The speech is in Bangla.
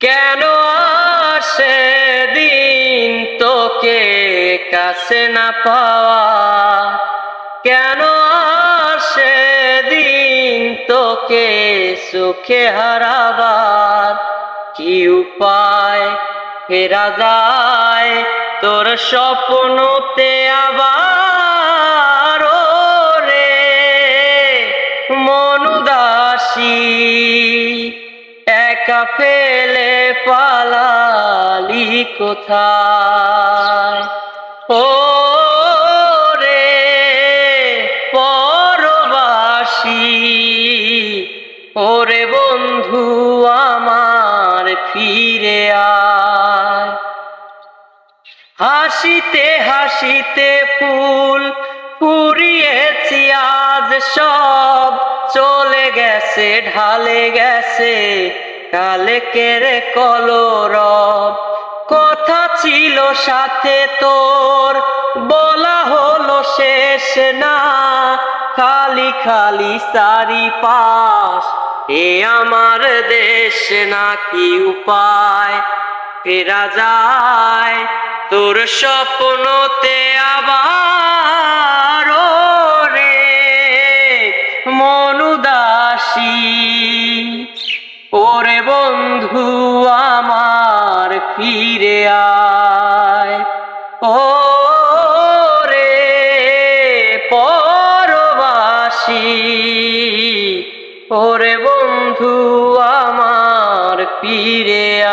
কেন আসে দিন তোকে কাছে না পাওয়া? কেন আসে দিন তোকে সুখে হারাবার? কি উপায়? ফেরা যায় তোর স্বপ্নতে আবার? রে মনুদাসী একা ফেলে পালালি কোথায়? ও রে পরবাসী, ওরে বন্ধু আমার ফিরে হাসিতে হাসিতে ফুল পুরিয়েছি আজ সব চলে গেছে, ঢালে গেছে কালে কেড়ে কলরব। কথা ছিল সাথে তোর, বলা হলো শেষ না। খালি খালি সারি পাশ এ আমার দেশ না কি উপায়? ফেরা যায় তোর স্বপ্নতে আবার ওরে বন্ধু আমার ফিরে আয়। ও রে পরবাসী ওরে বন্ধু আমার ফিরে